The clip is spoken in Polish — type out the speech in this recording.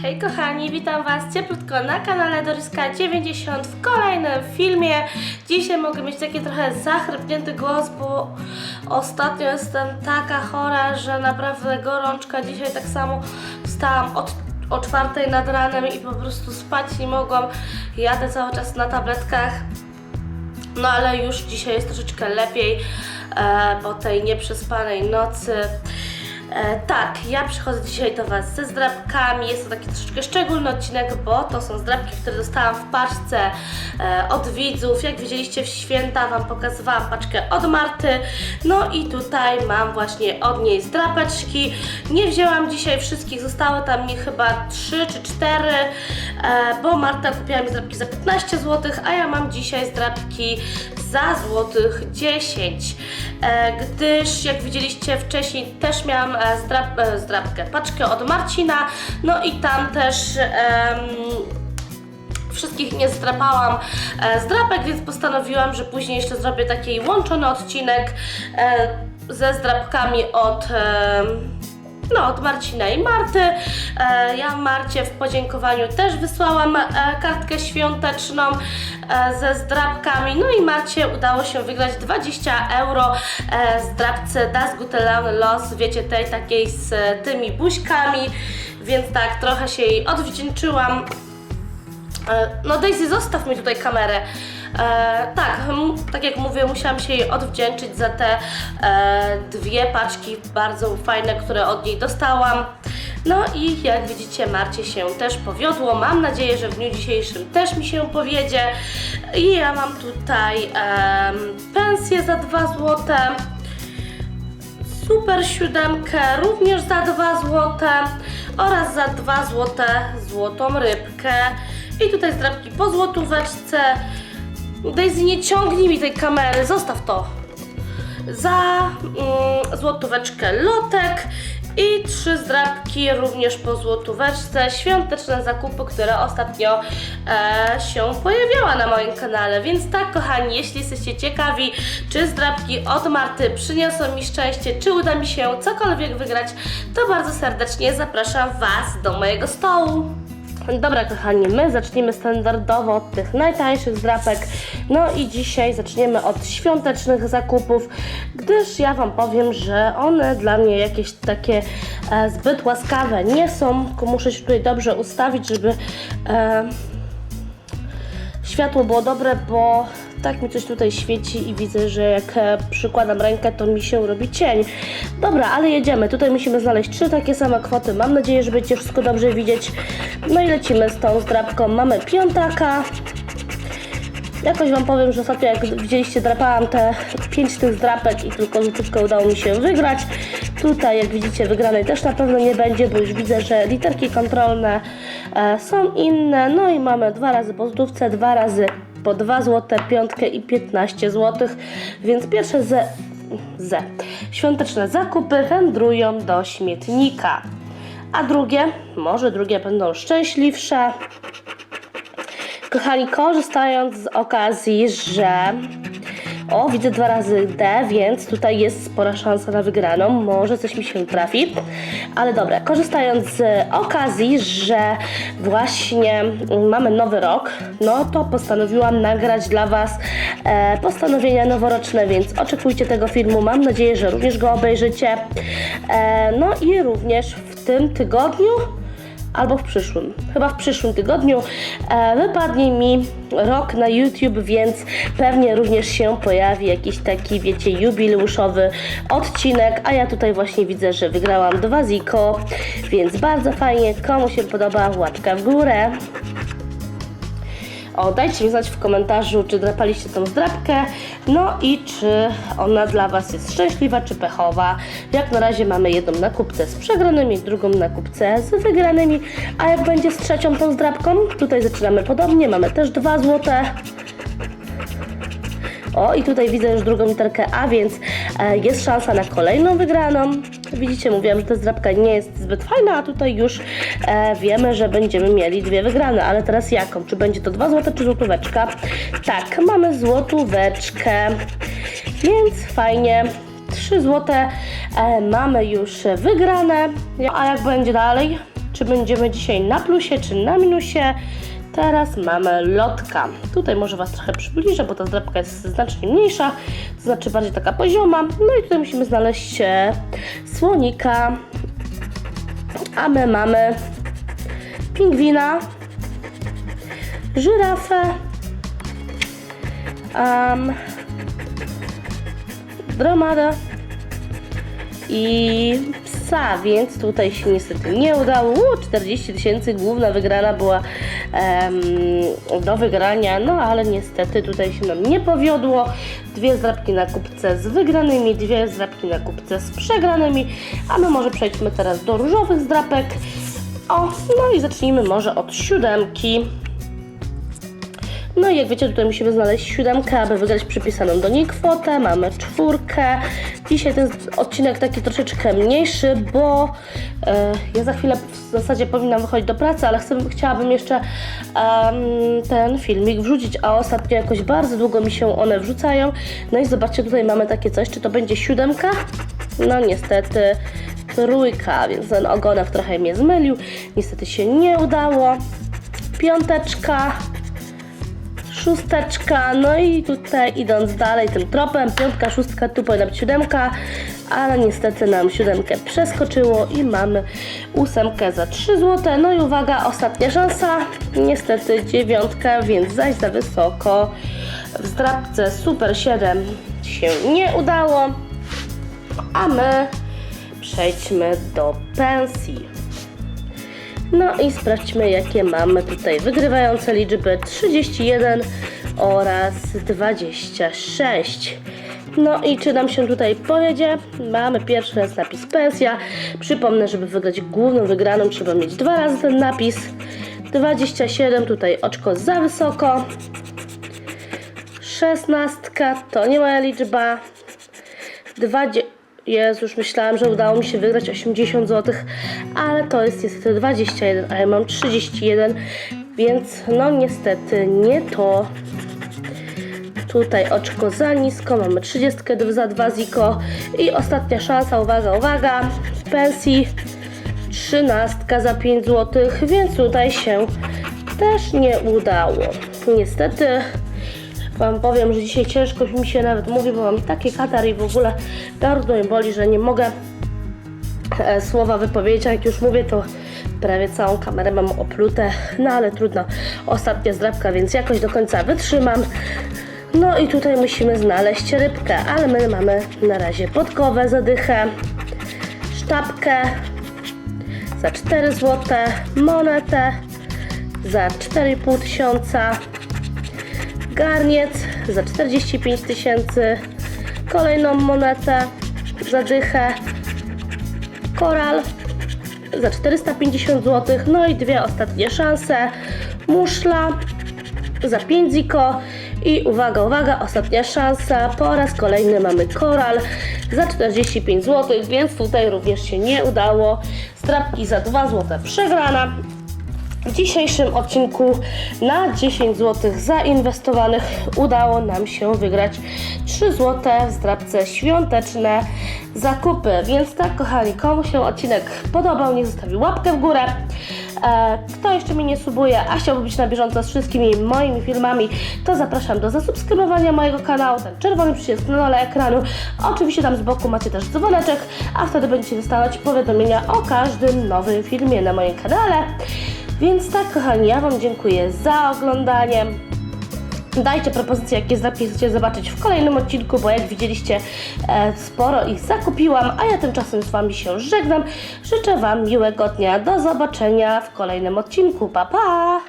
Hej kochani, witam Was cieplutko na kanale Doriska 90 w kolejnym filmie. Dzisiaj mogę mieć taki trochę zachrypnięty głos, bo ostatnio jestem taka chora, że naprawdę gorączka. Dzisiaj tak samo wstałam od, o czwartej nad ranem i po prostu spać nie mogłam. Jadę cały czas na tabletkach. No ale już dzisiaj jest troszeczkę lepiej e, po tej nieprzespanej nocy. E, tak, ja przychodzę dzisiaj do Was ze zdrabkami. Jest to taki troszeczkę szczególny odcinek, bo to są zdrabki, które dostałam w paczce e, od widzów. Jak widzieliście w święta Wam pokazywałam paczkę od Marty. No i tutaj mam właśnie od niej zdrapeczki. Nie wzięłam dzisiaj wszystkich, zostały tam mi chyba 3 czy 4, e, bo Marta kupiła mi zdrapki za 15 zł, a ja mam dzisiaj zdrapki za złotych 10. E, gdyż jak widzieliście wcześniej też miałam e, e, zdrapkę, paczkę od Marcina, no i tam też em, wszystkich nie zdrapałam e, z drapek, więc postanowiłam, że później jeszcze zrobię taki łączony odcinek e, ze zdrapkami od e, no, od Marcina i Marty. E, ja Marcie w podziękowaniu też wysłałam e, kartkę świąteczną e, ze zdrabkami. No i Marcie udało się wygrać 20 euro e, zdrabce Das Gute Los, wiecie, tej takiej z e, tymi buźkami. Więc tak, trochę się jej odwdzięczyłam. E, No Daisy, zostaw mi tutaj kamerę. E, tak, tak jak mówię, musiałam się jej odwdzięczyć za te e, dwie paczki bardzo fajne, które od niej dostałam. No i jak widzicie, Marcie się też powiodło. Mam nadzieję, że w dniu dzisiejszym też mi się powiedzie. I ja mam tutaj em, pensję za 2 złote. Super siódemkę również za 2 złote oraz za 2 złote złotą rybkę. I tutaj zdrabki po złotóweczce. Daisy, nie ciągnij mi tej kamery, zostaw to. Za mm, złotóweczkę lotek i trzy zdrabki również po złotóweczce. Świąteczne zakupy, które ostatnio e, się pojawiała na moim kanale. Więc tak, kochani, jeśli jesteście ciekawi, czy zdrabki od Marty przyniosą mi szczęście, czy uda mi się cokolwiek wygrać, to bardzo serdecznie zapraszam Was do mojego stołu. Dobra, kochani, my zaczniemy standardowo od tych najtańszych zdrapek. No i dzisiaj zaczniemy od świątecznych zakupów, gdyż ja Wam powiem, że one dla mnie jakieś takie e, zbyt łaskawe nie są. Muszę się tutaj dobrze ustawić, żeby e, światło było dobre, bo tak mi coś tutaj świeci i widzę, że jak e, przykładam rękę, to mi się robi cień. Dobra, ale jedziemy. Tutaj musimy znaleźć trzy takie same kwoty. Mam nadzieję, że będziecie wszystko dobrze widzieć. No i lecimy z tą zdrabką. Mamy piątaka. Jakoś Wam powiem, że ostatnio jak widzieliście drapałam te pięć tych zdrapek i tylko złotówkę udało mi się wygrać. Tutaj jak widzicie wygranej też na pewno nie będzie, bo już widzę, że literki kontrolne e, są inne. No i mamy dwa razy po dwa razy po 2 złote, piątkę i 15 złotych, więc pierwsze ze, ze świąteczne zakupy wędrują do śmietnika. A drugie, może drugie będą szczęśliwsze. Kochani, korzystając z okazji, że o, widzę dwa razy D, więc tutaj jest spora szansa na wygraną. Może coś mi się trafi. Ale dobra, korzystając z okazji, że właśnie mamy nowy rok, no to postanowiłam nagrać dla Was e, postanowienia noworoczne, więc oczekujcie tego filmu. Mam nadzieję, że również go obejrzycie. E, no i również w tym tygodniu albo w przyszłym, chyba w przyszłym tygodniu e, wypadnie mi rok na YouTube, więc pewnie również się pojawi jakiś taki, wiecie, jubileuszowy odcinek, a ja tutaj właśnie widzę, że wygrałam dwa ziko, więc bardzo fajnie, komu się podoba, łapka w górę. O, dajcie mi znać w komentarzu, czy drapaliście tą zdrapkę, no i czy ona dla Was jest szczęśliwa, czy pechowa. Jak na razie mamy jedną na kupce z przegranymi, drugą na kupce z wygranymi, a jak będzie z trzecią tą zdrapką, tutaj zaczynamy podobnie, mamy też dwa złote. O, i tutaj widzę już drugą literkę A, więc e, jest szansa na kolejną wygraną. Widzicie, mówiłam, że ta zdrabka nie jest zbyt fajna, a tutaj już e, wiemy, że będziemy mieli dwie wygrane. Ale teraz jaką? Czy będzie to 2 złote, czy złotóweczka? Tak, mamy złotóweczkę, więc fajnie. 3 złote e, mamy już wygrane. A jak będzie dalej? czy będziemy dzisiaj na plusie, czy na minusie. Teraz mamy lotka. Tutaj może Was trochę przybliżę, bo ta zdrabka jest znacznie mniejsza, to znaczy bardziej taka pozioma. No i tutaj musimy znaleźć słonika, a my mamy pingwina, żyrafę, um, dromadę i więc tutaj się niestety nie udało. U, 40 tysięcy, główna wygrana była do wygrania, no ale niestety tutaj się nam nie powiodło. Dwie zdrabki na kupce z wygranymi, dwie zdrabki na kupce z przegranymi, a my może przejdźmy teraz do różowych zdrapek. O, no i zacznijmy może od siódemki. No i jak wiecie, tutaj musimy znaleźć siódemkę, aby wygrać przypisaną do niej kwotę. Mamy czwórkę. Dzisiaj ten odcinek taki troszeczkę mniejszy, bo e, ja za chwilę w zasadzie powinnam wychodzić do pracy, ale chcę, chciałabym jeszcze ten filmik wrzucić, a ostatnio jakoś bardzo długo mi się one wrzucają. No i zobaczcie, tutaj mamy takie coś, czy to będzie siódemka? No niestety trójka, więc ten ogonek trochę mnie zmylił. Niestety się nie udało. Piąteczka, szósteczka, no i tutaj idąc dalej tym tropem, piątka, szóstka, tu powinna być siódemka, ale niestety nam siódemkę przeskoczyło i mamy ósemkę za 3 zł. No i uwaga, ostatnia szansa, niestety dziewiątka, więc zaś za wysoko. W zdrabce Super 7 się nie udało, a my przejdźmy do pensji. No i sprawdźmy, jakie mamy tutaj wygrywające liczby 31 oraz 26. No i czy nam się tutaj powiedzie? Mamy pierwszy raz napis pensja. Przypomnę, żeby wygrać główną wygraną trzeba mieć dwa razy ten napis. 27, tutaj oczko za wysoko. 16 to nie moja liczba. 20. Jezu, już myślałam, że udało mi się wygrać 80 zł, ale to jest niestety 21, a ja mam 31, więc no niestety nie to. Tutaj oczko za nisko, mamy 30 za 2 ziko i ostatnia szansa, uwaga, uwaga, pensji 13 za 5 zł, więc tutaj się też nie udało. Niestety Wam powiem, że dzisiaj ciężko mi się nawet mówi, bo mam taki katar i w ogóle gardło mnie boli, że nie mogę e, słowa wypowiedzieć, jak już mówię, to prawie całą kamerę mam oplute, no ale trudno, ostatnia zdrabka, więc jakoś do końca wytrzymam. No i tutaj musimy znaleźć rybkę, ale my mamy na razie podkowę, zadychę, sztabkę za 4 zł, monetę za 4,5 tysiąca, garniec za 45 tysięcy, kolejną monetę za dychę, koral za 450 zł, no i dwie ostatnie szanse, muszla za 5 ziko i uwaga, uwaga, ostatnia szansa, po raz kolejny mamy koral za 45 zł, więc tutaj również się nie udało, strapki za 2 zł przegrana, w dzisiejszym odcinku na 10 zł zainwestowanych udało nam się wygrać 3 zł w zdrabce świąteczne zakupy. Więc tak, kochani, komu się odcinek podobał, niech zostawi łapkę w górę. E, Kto jeszcze mnie nie subuje, a chciałby być na bieżąco z wszystkimi moimi filmami, to zapraszam do zasubskrybowania mojego kanału, ten czerwony przycisk na dole ekranu. Oczywiście tam z boku macie też dzwoneczek, a wtedy będziecie dostawać powiadomienia o każdym nowym filmie na moim kanale. Więc tak, kochani, ja Wam dziękuję za oglądanie. Dajcie propozycje, jakie zapis chcecie zobaczyć w kolejnym odcinku, bo jak widzieliście, e, sporo ich zakupiłam, a ja tymczasem z Wami się żegnam. Życzę Wam miłego dnia. Do zobaczenia w kolejnym odcinku. Pa, pa!